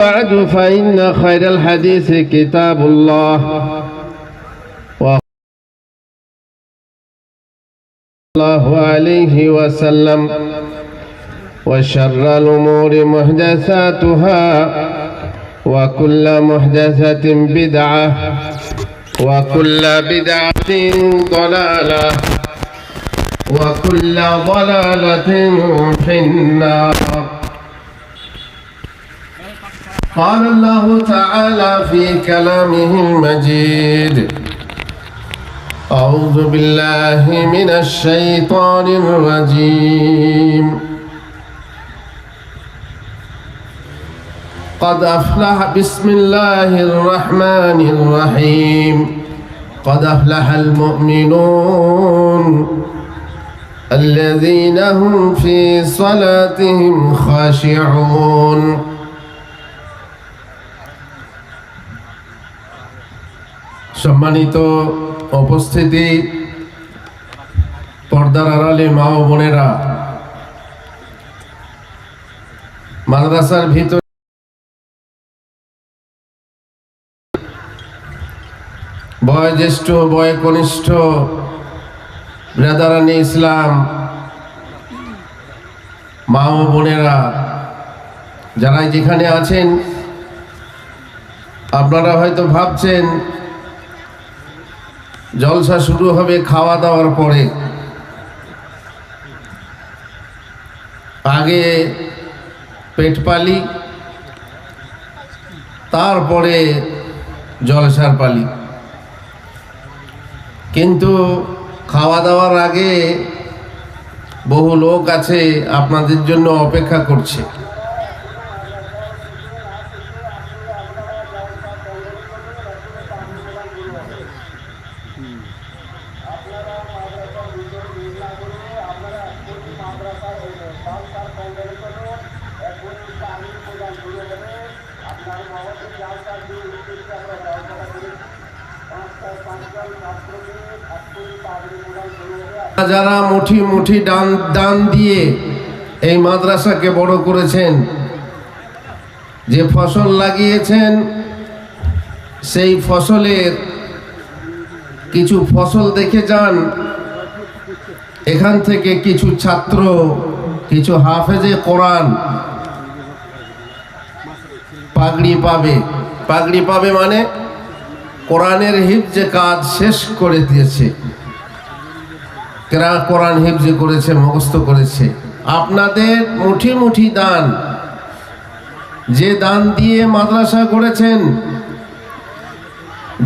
بعد فإن خير الحديث كتاب الله. الله عليه وسلم. وشر الأمور محدثاتها. وكل محدثة بدعة. وكل بدعة ضلالة. وكل ضلالة في النار. قال الله تعالى في كلامه المجيد. أعوذ بالله من الشيطان الرجيم. قد أفلح بسم الله الرحمن الرحيم. قد أفلح المؤمنون الذين هم في صلاتهم خاشعون. সম্মানিত উপস্থিতি পর্দার আড়ালে মা ও বোনেরা। মাদ্রাসার ভিতর বয়োজ্যেষ্ঠ বয় কনিষ্ঠ ব্রাদারানি ইসলাম, মা ও বোনেরা যারা যেখানে আছেন, আপনারা হয়তো ভাবছেন জলসা শুরু হবে খাওয়া দাওয়ার পরে। আগে পেট পালি, তারপরে জলসার পালি। কিন্তু খাওয়া দাওয়ার আগে বহু লোক আছে আপনাদের জন্য অপেক্ষা করছে। যারা মুঠি মুঠি ডান দান দিয়ে এই মাদ্রাসাকে বড় করেছেন। যে ফসল লাগিয়েছেন, সেই ফসলের কিছু ফসল দেখে যান। এখান থেকে কিছু ছাত্র, কিছু হাফেজে কোরআন পাগড়ি পাবে। পাগড়ি পাবে মানে কোরআনের হিফজে কাজ শেষ করে দিয়েছে। কেরা কোরআন হিফজে করেছে, মুখস্থ করেছে। আপনাদের মুঠি মুঠি দান, যে দান দিয়ে মাদ্রাসা করেছেন,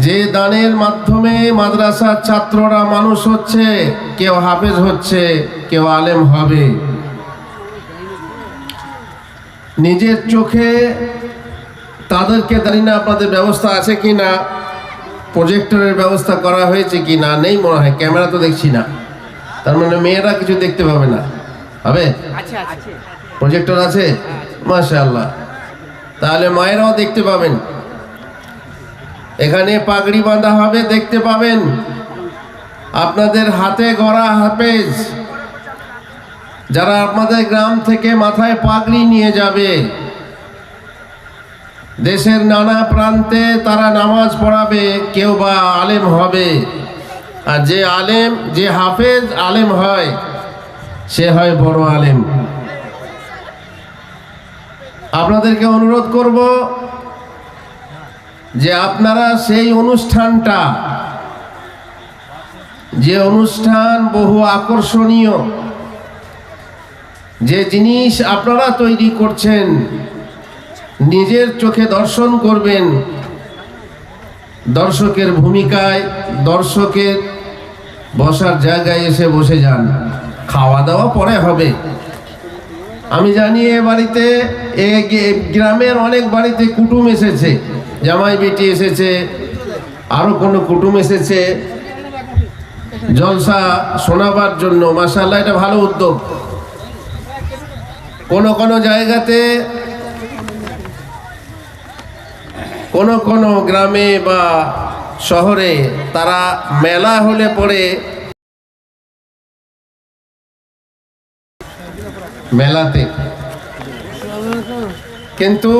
যে দানের মাধ্যমে মাদ্রাসার ছাত্ররা মানুষ হচ্ছে, কেউ হাফেজ হচ্ছে, কেউ আলেম হবে। নিজের চোখে তাদেরকে জানি না আপনাদের ব্যবস্থা আছে কি না প্রজেক্টরের ব্যবস্থা করা হয়েছে কি না নেই মনে হয়, ক্যামেরা তো দেখছি না। তার মানে মেয়েরা কিছু দেখতে পাবে না। হবে? প্রজেক্টর আছে। মাশা আল্লাহ তাহলে মায়েরাও দেখতে পাবেন। এখানে পাগড়ি বাঁধা হবে দেখতে পাবেন। আপনাদের হাতে গড়া হাফেজ। যারা আপনাদের গ্রাম থেকে মাথায় পাগড়ি নিয়ে যাবে। দেশের নানা প্রান্তে তারা নামাজ পড়াবে কেউ বা আলেম হবে। আর যে আলেম, যে হাফেজ আলেম হয়, সে হয় বড় আলেম। আপনাদেরকে অনুরোধ করব যে আপনারা সেই অনুষ্ঠানটা, যে অনুষ্ঠান বহু আকর্ষণীয়, যে জিনিস আপনারা তৈরি করছেন, নিজের চোখে দর্শন করবেন, দর্শকের ভূমিকায়, দর্শকের বসার জায়গায় এসে বসে যান। খাওয়া দাওয়া পরে হবে। আমি জানি এ বাড়িতে, এ গ্রামের অনেক বাড়িতে কুটুম এসেছে। জামাই বেটি এসেছে আরও কোনো কুটুম এসেছে। জলসা শোনাবার জন্য মাসাল্লাহ এটা ভালো উদ্যোগ। কোনো কোনো জায়গাতে, কোনো কোনো গ্রামে বা শহরে তারা মেলা হলে পরে মেলাতে। কিন্তু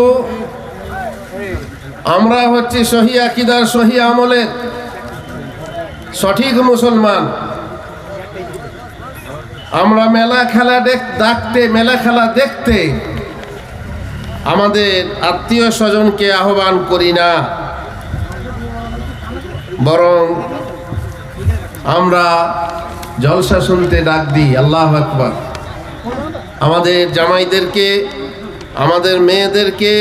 আমরা হচ্ছি সহি আকিদার সহি আমলের সঠিক মুসলমান। আমরা মেলা খেলা ডাকতে, মেলা খেলা দেখতে আমাদের আত্মীয় স্বজনকে আহ্বান করি না। বরং আমরা জলসা শুনতে ডাক দিই, আল্লাহ আকবর। আমাদের জামাইদেরকে, আমাদের মেয়েদেরকে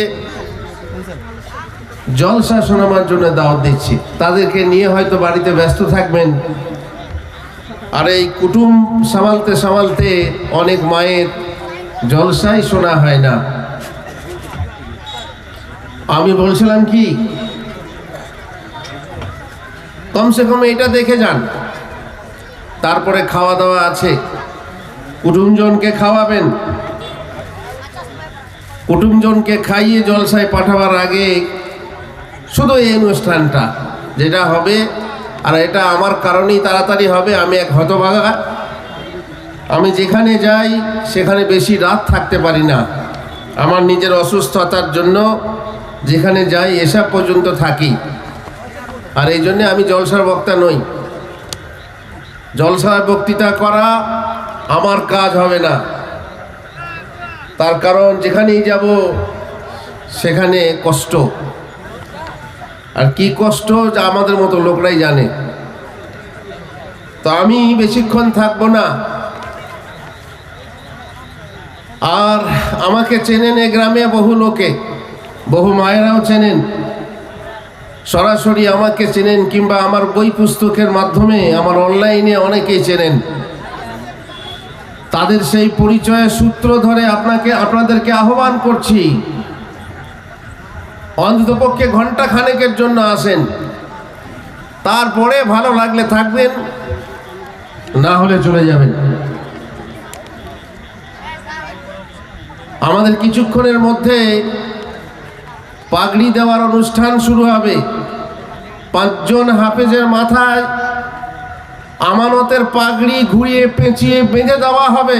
জলসা শোনাবার জন্য দাওয়াত দিচ্ছি। তাদেরকে নিয়ে হয়তো বাড়িতে ব্যস্ত থাকবেন। আর এই কুটুম সামালতে সামালতে অনেক মায়ের জলসাই শোনা হয় না। আমি বলছিলাম কি কমসে কম এটা দেখে যান। তারপরে খাওয়া দাওয়া আছে। কুটুমজনকে খাওয়াবেন। কুটুমজনকে খাইয়ে জলসায় পাঠাবার আগে শুধু এই অনুষ্ঠানটা, যেটা হবে, আর এটা আমার কারণেই তাড়াতাড়ি হবে, আমি এক হতভাগা। আমি যেখানে যাই, সেখানে বেশি রাত থাকতে পারি না। আমার নিজের অসুস্থতার জন্য যেখানে যাই, এসব পর্যন্ত থাকি। আর এই জন্যে আমি জলসার বক্তা নই। জলসার বক্তৃতা করা আমার কাজ হবে না। তার কারণ যেখানেই যাব, সেখানে কষ্ট। আর কি কষ্ট, যা আমাদের মতো লোকরাই জানে। তো আমি বেশিক্ষণ থাকব না। আর আমাকে চেনেন এ গ্রামে বহু লোকে। বহু মায়েরাও চেনেন। সরাসরি আমাকে চেনেন কিংবা আমার বই পুস্তকের মাধ্যমে, আমার অনলাইনে অনেকেই চেনেন। তাদের সেই পরিচয়ের সূত্র ধরে আপনাকে, আপনাদেরকে আহ্বান করছি। অন্ততপক্ষে ঘণ্টা খানেকের জন্য আসেন। তারপরে ভালো লাগলে থাকবেন, না হলে চলে যাবেন। আমাদের কিছুক্ষণের মধ্যে পাগড়ি দেওয়ার অনুষ্ঠান শুরু হবে। পাঁচজন হাফেজের মাথায় আমানতের পাগড়ি ঘুরিয়ে পেঁচিয়ে বেঁধে দেওয়া হবে।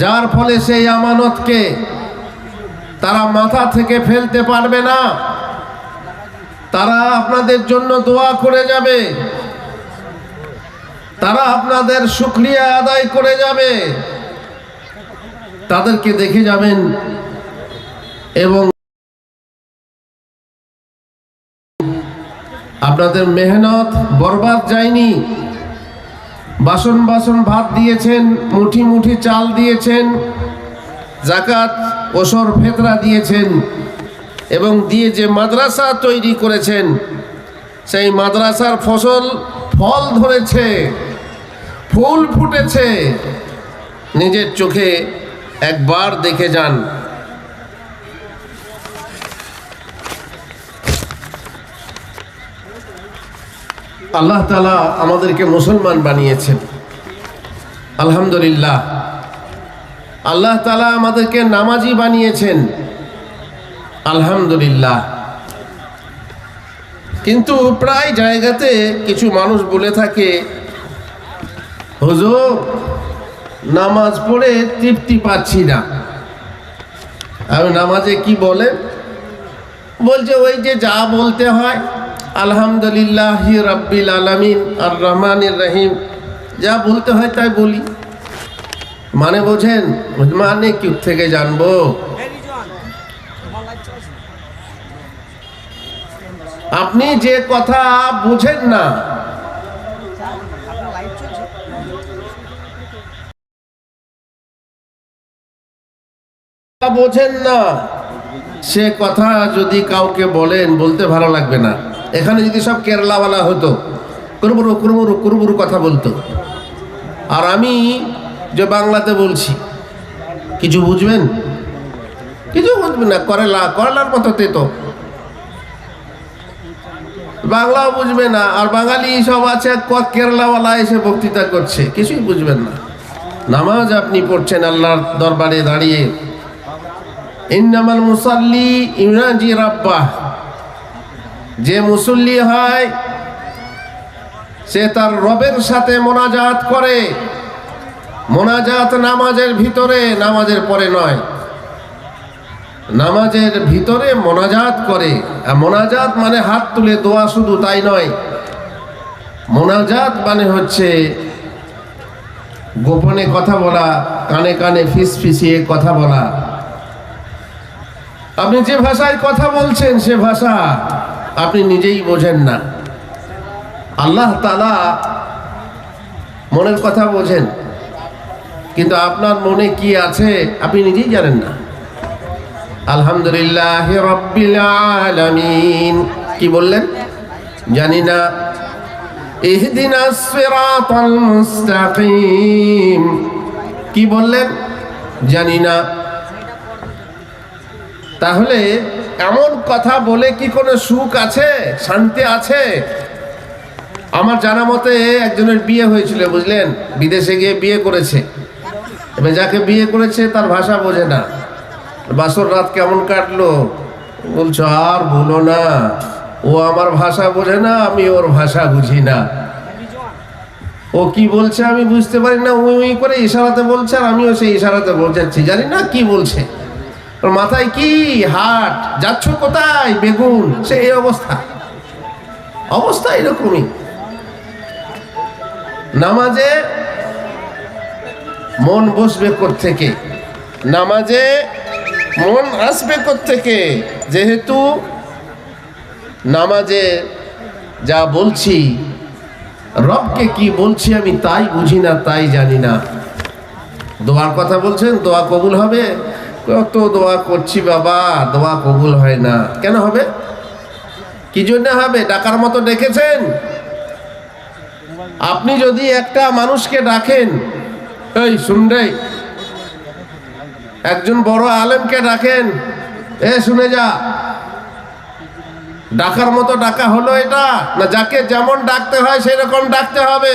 যার ফলে সেই আমানতকে তারা মাথা থেকে ফেলতে পারবে না। তারা আপনাদের জন্য দোয়া করে যাবে। তারা আপনাদের শুক্রিয়া আদায় করে যাবে। তাদেরকে দেখে যাবেন এবং আপনাদের মেহনত বরবাদ যায়নি। বাসন বাসন ভাত দিয়েছেন, মুঠি মুঠি চাল দিয়েছেন, জাকাত, ওসর, ফেতরা দিয়েছেন এবং দিয়ে যে মাদ্রাসা তৈরি করেছেন, সেই মাদ্রাসার ফসল ফল ধরেছে, ফুল ফুটেছে। নিজের চোখে একবার দেখে যান। আল্লাহ তালা আমাদেরকে মুসলমান বানিয়েছেন। আলহামদুলিল্লাহ। আল্লাহ তালা আমাদেরকে নামাজি বানিয়েছেন। আলহামদুলিল্লাহ। কিন্তু প্রায় জায়গাতে কিছু মানুষ বলে থাকে, হুজুর, নামাজ পড়ে তৃপ্তি পাচ্ছি না। আমি নামাজে কি বলে? বলছে, ওই যে যা বলতে হয় আলহামদুলিল্লাহ রাব্বিল আলামিন আর রহমানির রহিম। যা বলতে হয় তাই বলি। মানে বোঝেন মানে কি থেকে জানব? আপনি যে কথা বুঝেন না। বোঝেন না। সে কথা যদি কাউকে বলেন, বলতে ভালো লাগবে না। এখানে যদি সব কেরালাওয়ালা হতো কুরবুরু কুরবুরু কুরবুরু কথা বলতো। আর আমি যে বাংলাতে বলছি, কিছু বুঝবেন? কিছু বুঝবেন না, করেলা, করলার মতো তেতো বাংলাও বুঝবে না, আর বাঙালি সব আছে কেরালাওয়ালা এসে বক্তৃতা করছে, কিছুই বুঝবেন না। নামাজ আপনি পড়ছেন আল্লাহর দরবারে দাঁড়িয়ে। ইন্নামাল মুসাল্লি ইমরাজি রাব্বাহ। যে মুসল্লি হয়, সে তার রবের সাথে মোনাজাত করে। মোনাজাত নামাজের ভিতরে, নামাজের পরে নয়। নামাজের ভিতরে মোনাজাত করে। আর মোনাজাত মানে হাত তুলে দোয়া শুধু তাই নয়। মোনাজাত মানে হচ্ছে গোপনে কথা বলা, কানে কানে ফিস ফিসিয়ে কথা বলা। আপনি যে ভাষায় কথা বলছেন সে ভাষা আপনি নিজেই বোঝেন না। আল্লাহ তালা মনের কথা বোঝেন, কিন্তু আপনার মনে কি আছে আপনি নিজেই জানেন না। আলহামদুলিল্লাহ আলামিন। কি বললেন? জানি না। ইহদিনা কি বললেন? জানি না। তাহলে এমন কথা বলে কি কোনো সুখ আছে? শান্তি আছে? আমার জানা মতে একজনের বিয়ে হয়েছিল, বুঝলেন? বিদেশে গিয়ে বিয়ে করেছে। এবার যাকে বিয়ে করেছে তার ভাষা বোঝে না। বাসর রাত কেমন কাটলো? বলছো, আর বলো না, ও আমার ভাষা বোঝে না, আমি ওর ভাষা বুঝি না। ও কি বলছে আমি বুঝতে পারি না, উই উই করে ইশারাতে বলছে আর আমিও সেই ইশারাতে বোঝাচ্ছি। জানি না কি বলছে। ওর মাথায় কি হাট? যাচ্ছ কোথায় বেগুন? সে এই অবস্থা। অবস্থা এরকমই। নামাজে মন বসবে থেকে নামাজে মন আসবে থেকে যেহেতু নামাজে যা বলছি, রবকে কি বলছি আমি তাই বুঝি না, তাই জানি না। দোয়ার কথা বলছেন, দোয়া কবুল হবে। কত দোয়া করছি বাবা, দোয়া কবুল হয় না। কেন হবে? কি জন্য হবে? ডাকার মতো ডেকেছেন? আপনি যদি একটা মানুষকে ডাকেন, এই শুনরে একজন বড় আলেমকে ডাকেন, এ শুনে যা। ডাকার মতো ডাকা হলো এটা, না যাকে যেমন ডাকতে হয় সেরকম ডাকতে হবে।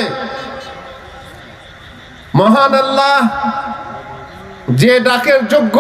মহান আল্লাহ যে ডাকের যোগ্য